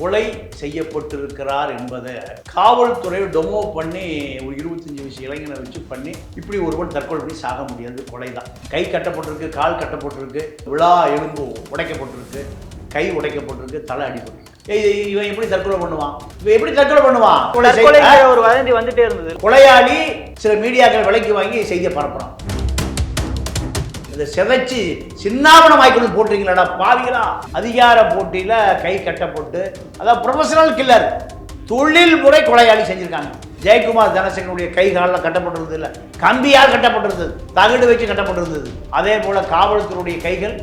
கொலை செய்யப்பட்டிருக்கிறார் என்பதை காவல்துறை டொமோ பண்ணி ஒரு இருபத்தஞ்சு வயசு இளைஞனை வச்சு பண்ணி இப்படி ஒருவன் தற்கொலை பண்ணி சாக முடியாது. கொலை தான். கை கட்டப்பட்டிருக்கு கால் கட்டப்பட்டிருக்கு விழா எலும்பு உடைக்கப்பட்டிருக்கு கை உடைக்கப்பட்டிருக்கு தலை அடிபட்டிருக்கு. ஏய், இவன் எப்படி தற்கொலை பண்ணுவான்? இவன் எப்படி தற்கொலை பண்ணுவான்? ஒரு வதந்தி வந்துட்டே இருந்தது. கொலையாளி சில மீடியாக்கள் விலைக்கு வாங்கி செய்தியை பரப்புறான். இதை செதைச்சு சின்னாபனம் ஆய்க்கணும் போட்டுறீங்களாடா பாவிகளா. அதிகார போட்டியில் கை கட்டப்பட்டு அதான் ப்ரொஃபஷனல் கில்லர் தொழில் முறை கொலையாளி செஞ்சுருக்காங்க. ஜெயக்குமார் தனசேகரனுடைய கை காலில் கட்டப்பட்டிருந்தது இல்லை. கம்பியால் கட்டப்பட்டிருந்தது. தகடு வச்சு கட்டப்பட்டிருந்தது. அதே போல் காவல்துறையுடைய கைகள்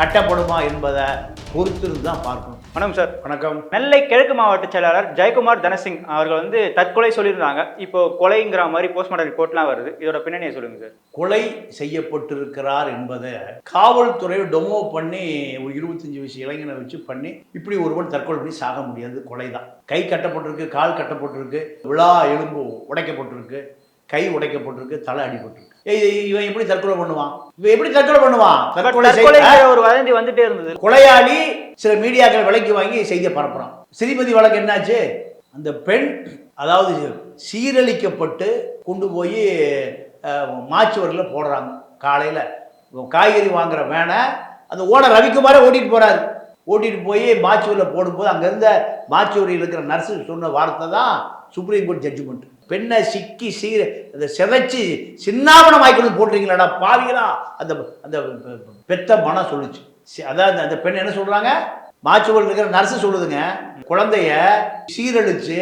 கட்டப்படுமா என்பதை பொறுத்திருந்து தான் பார்க்கணும். வணக்கம் சார். வணக்கம். நெல்லை கிழக்கு மாவட்ட செயலாளர் ஜெயக்குமார் தனசிங் அவர்கள் வந்து தற்கொலை சொல்லியிருந்தாங்க. இப்போ கொலைங்கிற மாதிரி போஸ்ட்மார்ட்டம் ரிப்போர்ட்லாம் வருது. இதோட பின்னணியை சொல்லுங்க சார். கொலை செய்யப்பட்டிருக்கிறார் என்பதை காவல்துறை டொமோ பண்ணி ஒரு இருபத்தஞ்சு வயசு இளைஞனை வச்சு பண்ணி இப்படி ஒருவன் தற்கொலை பண்ணி சாக முடியாது. கொலை தான் கை கட்டப்பட்டிருக்கு கால் கட்டப்பட்டிருக்கு விழா எலும்பு உடைக்கப்பட்டிருக்கு. கை உடைக்கப்பட்டிருக்கு தலை அடிபட்டிருக்கு. இவன் எப்படி தற்கொலை பண்ணுவான்? இவன் எப்படி தற்கொலை பண்ணுவான்? ஒரு வதந்தி வந்துட்டே இருந்தது. கொலையாளி சில மீடியாக்கள் விலைக்கு வாங்கி செய்தியை பரப்புறான். ஸ்ரீமதி வழக்கு என்னாச்சு? அந்த பெண் அதாவது சீரழிக்கப்பட்டு கொண்டு போய் மாச்சுவரில் போடுறாங்க. காலையில். காய்கறி வாங்குற வேனை அந்த ஓனர் ரவிக்குமாரே ஓட்டிட்டு போறாரு. ஓட்டிட்டு போய் மாச்சுவரில் போடும்போது அங்கே இருந்த மாச்சுவரியில் இருக்கிற நர்ஸு சொன்ன வார்த்தை தான் சுப்ரீம் கோர்ட் ஜட்ஜ்மெண்ட் பெண்ணை சிக்கி சீர அந்த சிதைச்சி சின்னாபனம் ஆய்க்கணும் போட்டுறீங்களாடா பாவிகளா? அந்த அந்த பெத்த மனம் சொல்லுச்சு. அதான் அதாவது அந்த பெண் என்ன சொல்கிறாங்க மாச்சுவல் இருக்கிற நர்ஸு சொல்லுதுங்க குழந்தைய சீரழிச்சு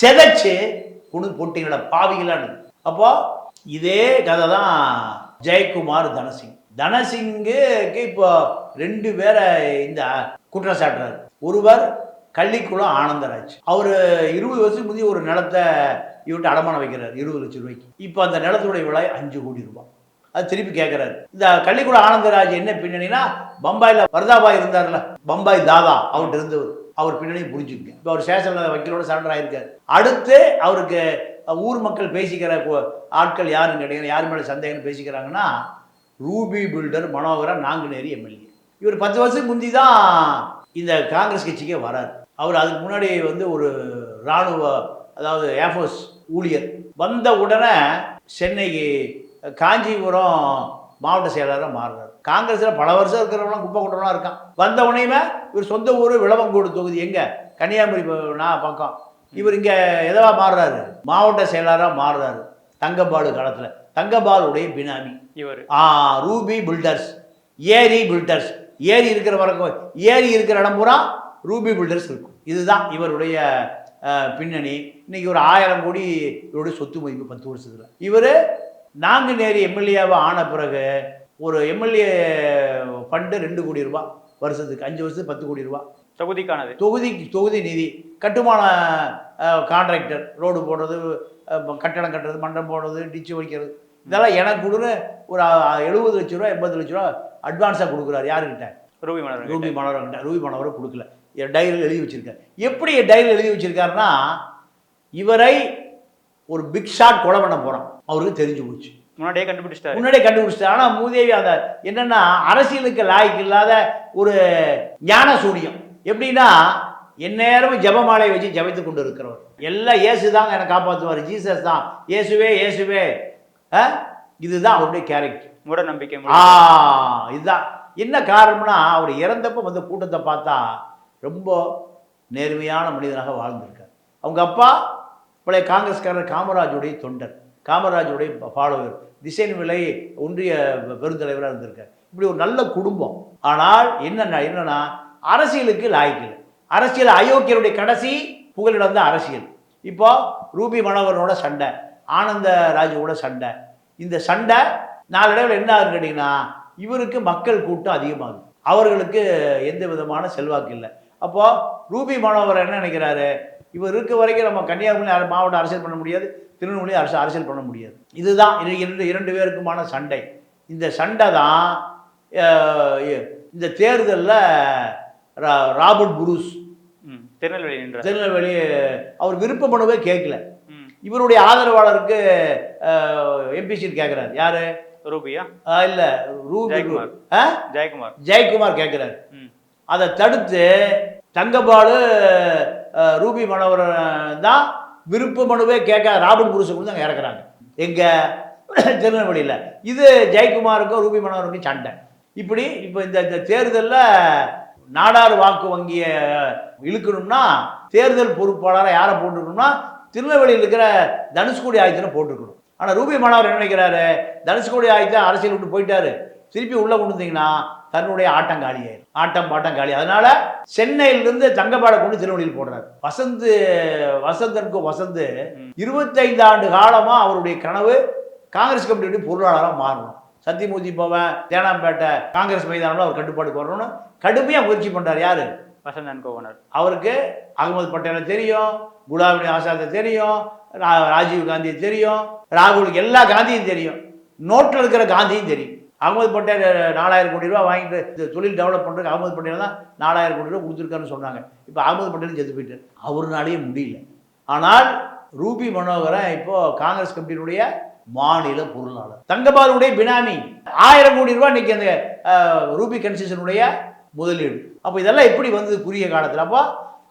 செதைச்சு கொண்டு போட்டீங்களா பாவிகளான்னு. அப்போ இதே கதை தான் ஜெயக்குமார் தனசிங். தனசிங்குக்கு இப்போ ரெண்டு பேரை இந்த குற்றம் சாட்டுறாரு ஒருவர் கள்ளிக்குளம் ஆனந்தராஜ். அவர் இருபது வருஷத்துக்கு முந்தைய ஒரு நிலத்தை இவர்கிட்ட அடமானம் வைக்கிறார் இருபது லட்சம் ரூபாய்க்கு. இப்போ அந்த நிலத்துடைய விலை அஞ்சு கோடி ரூபாய். அது திருப்பி கேட்குறாரு இந்த கள்ளிக்குளம் ஆனந்தராஜ் என்ன பின்னணினா பம்பாயில் வரதாபாய் இருந்தார்ல பம்பாய் தாதா அவர்கிட்ட இருந்தவர். அவர் பின்னணி புரிஞ்சுக்கங்க. இப்போ அவர் ஸ்டேஷனில் வக்கீலோட சரண்டர் ஆயிருக்காரு. அடுத்து அவருக்கு ஊர் மக்கள் பேசிக்கிற ஆட்கள் யாருன்னு கேட்டீங்கன்னா யார் மேலே சந்தேகம்னு பேசிக்கிறாங்கன்னா Ruby builder Manoharan Nanguneri M L A. இவர் பத்து வருஷத்துக்கு முந்தி தான் இந்த காங்கிரஸ் கட்சிக்கே வரார். அவர் அதுக்கு முன்னாடி வந்து ஒரு இராணுவ அதாவது ஏர்ஃபோர்ஸ் ஊழியர். வந்த உடனே சென்னைக்கு காஞ்சிபுரம் மாவட்ட செயலாளராக மாறுறாரு. காங்கிரஸில் பல வருஷம் இருக்கிறவங்களாம் குப்பை கூட்டம்லாம் இருக்கான். வந்த உடனேயுமே இவர் சொந்த ஊர் விளவங்கோடு தொகுதி. எங்கே? கன்னியாகுமரி நான் பக்கம். இவர் இங்கே எதவா மாறுறாரு? மாவட்ட செயலாளராக மாறுறாரு. தங்கபாலு காலத்தில். தங்கபாலுடைய பினாமி. இவர். ஆ ரூபி பில்டர்ஸ். ஏரி பில்டர்ஸ். ஏரி இருக்கிற வரைக்கும் ஏரி இருக்கிற இடம் பூரா ரூபி பில்டர்ஸ் இருக்கும். இதுதான் இவருடைய பின்னணி. இன்னைக்கு ஒரு ஆயிரம் கோடி இவருடைய சொத்து மதிப்பு பத்து வருஷத்தில். இவர் நாங்குநேரி எம்எல்ஏவை ஆன பிறகு ஒரு எம்எல்ஏ ஃபண்டு ரெண்டு கோடி ரூபாய் வருஷத்துக்கு. அஞ்சு வருஷத்துக்கு பத்து கோடி ரூபாய் தொகுதிக்கானது. தொகுதி தொகுதி நிதி. கட்டுமான கான்ட்ராக்டர் ரோடு போடுறது கட்டடம் கட்டுறது மண்டபம் போடுறது டிச்சு வைக்கிறது இதெல்லாம் எனக்கு கொடுன்னு ஒரு எழுபது லட்ச ரூபா எண்பது லட்ச ரூபா அட்வான்ஸாக கொடுக்குறாரு. யாருக்கிட்ட? ரூபி மலர் ரூபி மனோரங்கிட்ட ரூபி மனோரம் கொடுக்கல. டைரியில் எழுதி வச்சிருக்காரு எப்படி டைரியில் எழுதி வச்சிருக்காருன்னா இவரை ஒரு பிக் ஷாட் கொலை பண்ண போகிறான் அவருக்கு தெரிஞ்சு போச்சு. முன்னாடியே கண்டுபிடிச்சிட்டாரு. முன்னாடியே கண்டுபிடிச்சிட்டாரு. ஆனால் மூதேவி அந்த என்னன்னா அரசியலுக்கு லாய்க்கு இல்லாத ஒரு ஞான சூனியம் எப்படின்னா எந்நேரமும் ஜெபமாலை வச்சு ஜெபித்து கொண்டு இருக்கிறவர். எல்லாம் இயேசு தாங்க என்னை காப்பாற்றுவார் ஜீசஸ் தான். இயேசுவே இயேசுவே? இதுதான் அவருடைய கேரக்டர் மூட நம்பிக்கை ஆ இதுதான். என்ன காரணம்னா அவர் இறந்தப்ப வந்து கூட்டத்தை பார்த்தா ரொம்ப நேர்மையான மனிதனாக வாழ்ந்திருக்கார். அவங்க அப்பா பழைய காங்கிரஸ்காரர் காமராஜுடைய தொண்டர் காமராஜுடைய ஃபாலோவர் திசைன் விலை ஒன்றிய பெருந்தலைவராக இருந்திருக்கார். இப்படி ஒரு நல்ல குடும்பம். ஆனால் என்னென்ன என்னன்னா அரசியலுக்கு லாய்க்கில் அரசியல் அயோக்கியருடைய கடைசி புகலிடம் தான் அரசியல். இப்போ ரூபி மனோகரனோட சண்டை ஆனந்த ராஜுவோட சண்டை. இந்த சண்டை நாளடைவில் என்ன ஆகுன்னு கேட்டிங்கன்னா இவருக்கு மக்கள் கூட்டம் அதிகமாகுது. அவர்களுக்கு எந்த விதமான செல்வாக்கு இல்லை. அப்போ ரூபி மனோகர் என்ன நினைக்கிறாரு? இவர் இருக்க வரைக்கும் நம்ம கன்னியாகுமரி மாவட்டம் அரசியல் பண்ண முடியாது திருநெல்வேலி அரசு அரசியல் பண்ண முடியாது. இதுதான் இரு- இரண்டு இரண்டு பேருக்குமான சண்டை. இந்த சண்டை தான் இந்த தேர்தலில் ராபர்ட் புரூஸ். திருநெல்வேலி திருநெல்வேலி அவர் விருப்ப மனுவே கேட்கல இவருடைய ஆதரவாளருக்கு எம்பி சீட் கேட்குறாரு. யாரு? ரூபியா? இல்ல ரூபி ஜெயக்குமார். ஜெயக்குமார். ஜெயக்குமார் கேட்குறாரு. அதை தடுத்து தங்கபாலு ரூபி மனோகரன் தான் விருப்ப மனுவே கேட்க ராபின் குருசு கொண்டு அங்கே இறக்குறாங்க. எங்கள் திருநெல்வேலியில். இது ஜெயக்குமாருக்கும் ரூபி மனோகருக்கும் சண்டை. இப்படி இப்போ இந்த இந்த தேர்தலில் நாடார் வாக்கு வங்கியை இழுக்கணும்னா தேர்தல் பொறுப்பாளராக யாரை போட்டுக்கணும்னா திருநெல்வேலியில் இருக்கிற தனுஷ்கோடி ஆயத்தனை போட்டுக்கணும் ஆனால் ரூபி மனோகர் என்ன நினைக்கிறாரு? தனுஷ்கோடி ஆயுதத்தை அரசியல் விட்டு போயிட்டாரு. திருப்பி உள்ளே கொண்டு வந்தீங்கன்னா தன்னுடைய ஆட்டம் ஆட்டம் பாட்டம் காலி அதனால சென்னையிலிருந்து தங்கப்பாடை கொண்டு திருநெல்வேலியில் போடுறாரு. வசந்த் வசந்தனுக்கும் வசந்த். இருபத்தைந்து ஆண்டு காலமா அவருடைய கனவு காங்கிரஸ் கமிட்டியுடைய பொருளாளராக மாறணும். சத்தியமூர்த்தி போவன் தேனாம்பேட்டை காங்கிரஸ் மைதானம்ல அவர் கட்டுப்பாடுக்கு வரணும்னு கடுமையாக முயற்சி பண்றாரு. யாரு? வசந்தன் கோவனர் அவருக்கு அகமது பட்டேலை தெரியும் குலாம் நபி ஆசாத்தை தெரியும் ராஜீவ் காந்தியை தெரியும் ராகுலுக்கு எல்லா காந்தியும் தெரியும். நோட்டில் இருக்கிற காந்தியும் தெரியும். அகமது பட்டேல் நாலாயிரம் கோடி ரூபா வாங்கிட்டு இந்த தொழில் டெவலப் பண்ணுறதுக்கு அகமது பட்டேல் தான் நாலாயிரம் கோடி ரூபா கொடுத்துருக்காருன்னு சொன்னாங்க. இப்போ அகமது பட்டேல் செத்து போயிட்டார். அவருனாலேயே முடியல. ஆனால் ரூபி மனோகரன் இப்போ காங்கிரஸ் கமிட்டியினுடைய மாநில பொருளாளர். தங்கபாலுடைய பினாமி. ஆயிரம் கோடி ரூபாய் இன்னைக்கு அந்த ரூபி கன்செஷனுடைய முதலீடு. அப்போ இதெல்லாம் எப்படி வந்தது குறுகிய காலத்தில்? அப்போ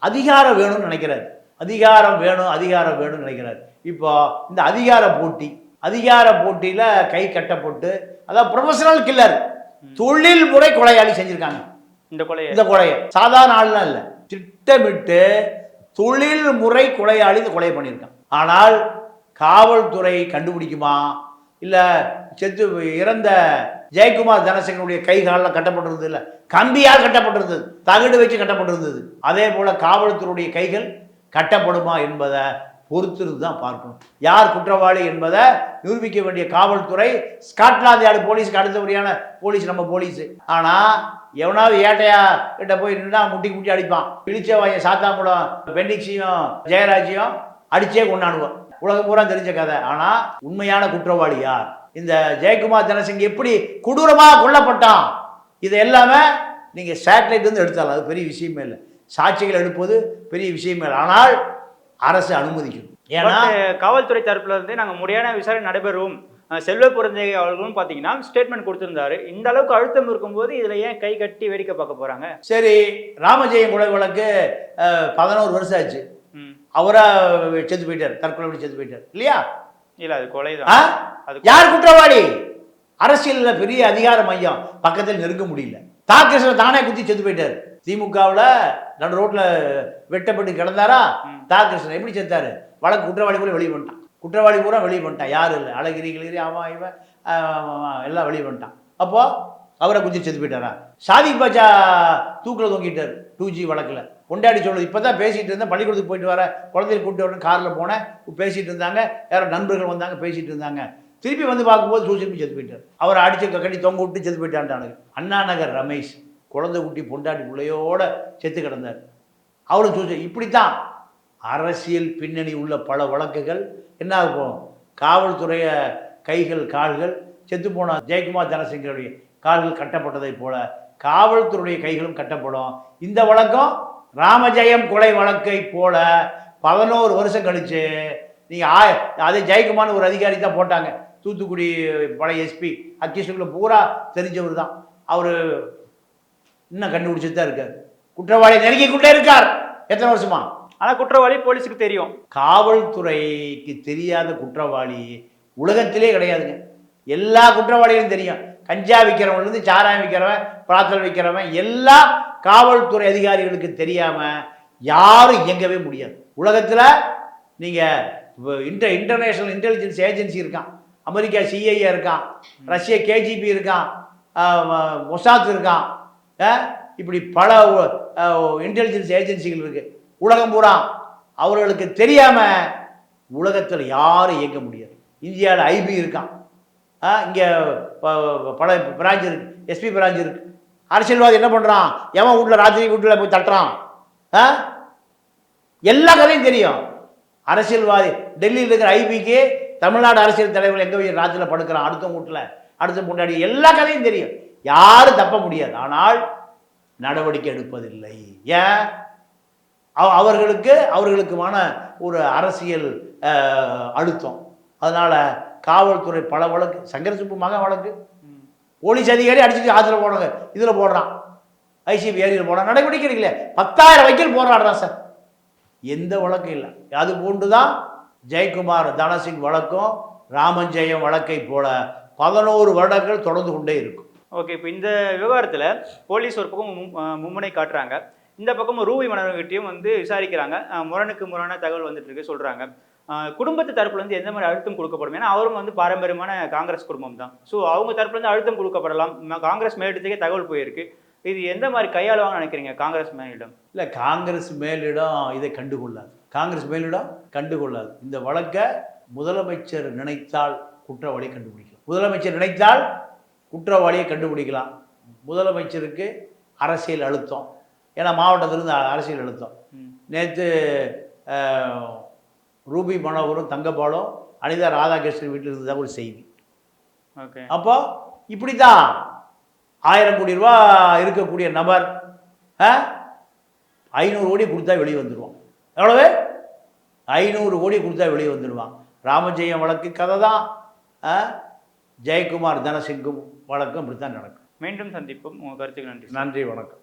அதிகாரம் வேணும்னு நினைக்கிறாரு. அதிகாரம் வேணும் அதிகாரம் வேணும்னு நினைக்கிறாரு. இப்போ இந்த அதிகார போட்டி அதிகார போட்டியில் கை கட்டப்பட்டு அதாவது ப்ரொஃபஷனல் கில்லர் தொழில் முறை கொலையாளி செஞ்சுருக்காங்க. இந்த கொலையை. இந்த கொலையை. சாதாரண ஆள்லாம் இல்லை. திட்டமிட்டு தொழில் முறை கொலையாளி இந்த கொலையை பண்ணியிருக்கான். ஆனால் காவல்துறை கண்டுபிடிக்குமா? இல்லை செத்து இறந்த ஜெயக்குமார் தனசேகரனுடைய கை காலில் கட்டப்பட்டிருந்தது இல்லை? கம்பியால் கட்டப்பட்டிருந்தது. தகடு வச்சு கட்டப்பட்டிருந்தது. அதே போல காவல்துறையுடைய கைகள் கட்டப்படுமா என்பதை பொறுத்திருந்து தான் பார்க்கணும். யார் குற்றவாளி என்பதை நிரூபிக்க வேண்டிய காவல்துறை ஸ்காட்லாந்து யார்டு போலீஸ்க்கு அடுத்தபடியான போலீஸ் நம்ம போலீஸ். ஆனால் எவனாவது ஏட்டையா கிட்ட போய் நின்னா முட்டி முட்டி அடிப்பான். பிடிச்சவாய சாத்தாங்குளம் பெண்டிக்ஸையும் ஜெயராஜையும் அடிச்சே கொண்டாடுவோம் உலகம் பூரா தெரிஞ்ச கதை. ஆனால் உண்மையான குற்றவாளி யார்? இந்த ஜெயக்குமார் தனசிங் எப்படி கொடூரமாக கொல்லப்பட்டான்? இது எல்லாமே நீங்கள் சேட்டலைட் வந்து எடுத்தாலும் அது பெரிய விஷயமே இல்லை. சாட்சிகள் எடுப்பது பெரிய விஷயமே இல்லை. ஆனால் அரசு அனுமதிக்கும் ஏன்னா காவல்துறை தரப்புல இருந்து நாங்க முறையான விசாரணை நடைபெறும் செல்வ புரஞ்சை அவர்களும் பாத்தீங்கன்னா ஸ்டேட்மெண்ட் கொடுத்திருந்தாரு. இந்த அளவுக்கு அழுத்தம் இருக்கும்போது இதுல ஏன் கை கட்டி வேடிக்கை பார்க்க போறாங்க? சரி ராமஜெயம் கொலை வழக்கு பதினோரு வருஷம் ஆச்சு. ம். அவரா செத்து போயிட்டார் தற்கொலை செத்து போயிட்டார். இல்லையா? இல்ல அது ஆ? கொலைதான் அது யார் குற்றவாளி? அரசியல்ல பெரிய அதிகார மையம் பக்கத்தில் நெருங்க முடியல. தாக்கிருஷ்ண தானே குத்தி செத்து போயிட்டார். திமுகவுல நடு ரோட்ல வெட்டப்பட்டு கிடந்தாரா. தாக்கிருஷ்ணன் எப்படி செத்தாரு? வழக்கு குற்றவாளி கூட வெளியே பண்ணிட்டான் குற்றவாளி பூரா வெளியே பண்ணிட்டான் யாரும் இல்லை. அழகிரி கிளிகிரி அவன் இவன் எல்லாம் வெளியே பண்ணிட்டான் அப்போ அவரை குத்தி செத்து போயிட்டாரா? சாதி பாச்சா தூக்கில் தொங்கிட்டார் டூ ஜி வழக்கில். கொண்டாடி சொல்லுது இப்போ தான் பேசிகிட்டு இருந்தேன். பள்ளிக்கூடத்துக்கு போயிட்டு வர குழந்தைய கூப்பிட்டு வரணும் காரில் போனேன். பேசிகிட்டு இருந்தாங்க. யாரோ நண்பர்கள் வந்தாங்க பேசிகிட்டு இருந்தாங்க. திருப்பி வந்து பார்க்கும்போது சூசைட் செத்து போயிட்டார். அவரை அடிச்சு கட்டி தொங்க விட்டு செத்து போயிட்டான்டானுங்க அண்ணா நகர் ரமேஷ் குழந்தை குட்டி பொண்டாட்டி பிள்ளையோட செத்து கிடந்தார். அவரும் சூசன் இப்படித்தான். அரசியல் பின்னணி உள்ள பல வழக்குகள் என்ன ஆகும்? காவல்துறைய கைகள் கால்கள் செத்து போன ஜெயக்குமார் தனசிங்கருடைய கால்கள் கட்டப்பட்டதைப் போல காவல்துறையுடைய கைகளும் கட்டப்படும். இந்த வழக்கம் ராமஜெயம் கொலை வழக்கை போல பதினோரு வருஷம் கழிச்சு நீங்கள் ஆ அதே ஜெயக்குமார்னு ஒரு அதிகாரி தான் போட்டாங்க. தூத்துக்குடி பழைய எஸ்பி அக்கிஷனுக்குள்ள பூரா தெரிஞ்சவர் தான். அவர் இன்னும் கண்டுபிடிச்சிட்டு தான் இருக்கார்? குற்றவாளி நெருங்கிக்கொண்டே இருக்கார். எத்தனை வருஷமா? ஆனா குற்றவாளி போலீஸுக்கு தெரியும். காவல்துறைக்கு தெரியாத குற்றவாளி உலகத்திலே கிடையாதுங்க. எல்லா குற்றவாளிகளும் தெரியும். கஞ்சா விற்கிறவன்லேருந்து சாராயம் விற்கிறவன் பிராத்தல் விற்கிறவன் எல்லா காவல்துறை அதிகாரிகளுக்கு தெரியாம யாரும் இயங்கவே முடியாது. உலகத்தில் நீங்கள் இன்டர் இன்டர்நேஷ்னல் இன்டெலிஜென்ஸ் ஏஜென்சி இருக்கான். அமெரிக்கா சிஐஏ இருக்கான் ரஷ்ய கேஜிபி இருக்கான் மொசாத் இருக்கான் இப்படி பல இன்டெலிஜென்ஸ் ஏஜென்சிகள் இருக்கு. உலகம் பூரா அவர்களுக்கு தெரியாம உலகத்தில் யாரும் இயங்க முடியாது. இந்தியாவில் ஐபி இருக்கான் இங்கே பல பிரான்ச் இருக்கு. எஸ்பி பிரான்ச் இருக்கு. அரசியல்வாதி என்ன பண்ணுறான் எவன் வீட்டில் ராத்திரி வீட்டில் போய் தட்டுறான்? ஆ எல்லா கதையும் தெரியும். அரசியல்வாதி டெல்லியில் இருக்கிற ஐபிக்கு தமிழ்நாடு அரசியல் தலைவர் எங்கே போய் ராத்திரியில் படுக்கிறான் அடுத்த வீட்டில். அடுத்த முன்னாடி எல்லா கதையும் தெரியும். யாரும் தப்ப முடியாது. ஆனால் நடவடிக்கை எடுப்பதில்லை. ஏன்? அவ- அவர்களுக்கு அவர்களுக்குமான ஒரு அரசியல் அழுத்தம். அதனால் காவல்துறை பல வழக்கு சங்கர சுப்பு மகன் வழக்கு. போலீஸ் அதிகாரி அடிச்சுட்டு ஆற்றுல போடுறாங்க. இதில் போடுறான். ஐசிபி ஏரியில் போடுறான். நடவடிக்கை எடுக்கல பத்தாயிரம் வைக்கல் போராடுறான் சார். எந்த வழக்கும் இல்லை. அது போன்று தான் ஜெயக்குமார் தனசிங் வழக்கும் ராமஞ்செயம் வழக்கை போல பதினோரு வருடங்கள் தொடர்ந்து கொண்டே இருக்கும். ஓகே இப்போ இந்த விவகாரத்தில் போலீஸ் ஒரு பக்கம் மும்முனை காட்டுறாங்க. இந்த பக்கம் ரூபி மன்னர்கிட்டையும் வந்து விசாரிக்கிறாங்க. முரணுக்கு முரணான தகவல் வந்துட்டு இருக்கு சொல்றாங்க. குடும்பத்து தரப்புல இருந்து எந்த மாதிரி அழுத்தம் கொடுக்கப்படும்? ஏன்னா அவரும் வந்து பாரம்பரியமான காங்கிரஸ் குடும்பம் தான். ஸோ அவங்க தரப்புல இருந்து அழுத்தம் கொடுக்கப்படலாம். காங்கிரஸ் மேலிடத்துக்கே தகவல் போயிருக்கு. இது எந்த மாதிரி கையாளுவாங்கன்னு நினைக்கிறீங்க காங்கிரஸ் மேலிடம்? இல்லை காங்கிரஸ் மேலிடம் இதை கண்டுகொள்ளாது. காங்கிரஸ் மேலிடம் கண்டுகொள்ளாது. இந்த வழக்கை முதலமைச்சர் நினைத்தால் குற்றவாளியை கண்டுபிடிக்கலாம். முதலமைச்சர் நினைத்தால் குற்றவாளியை கண்டுபிடிக்கலாம். முதலமைச்சருக்கு அரசியல் அழுத்தம். ஏன்னா மாவட்டத்திலிருந்து அரசியல் அழுத்தம். நேற்று ரூபி மனோகரும் தங்கபாலும் அனிதா ராதாகிருஷ்ணன் வீட்டில் இருந்ததாக ஒரு செய்தி. ஓகே. அப்போ இப்படி தான் ஆயிரம் கோடி ரூபா இருக்கக்கூடிய நபர் ஐநூறு கோடி கொடுத்தா வெளியே வந்துடுவான் எவ்வளவு? ஐநூறு கோடி கொடுத்தா வெளியே வந்துடுவான் ராமஜெயம் வழக்கு கதை தான். ஆ? ஜெயக்குமார் தனசிங்கும் வழக்கும் இப்படி தான் நடக்கும். மீண்டும் சந்திப்போம். உங்க கருத்துக்கு நன்றி. நன்றி வணக்கம்.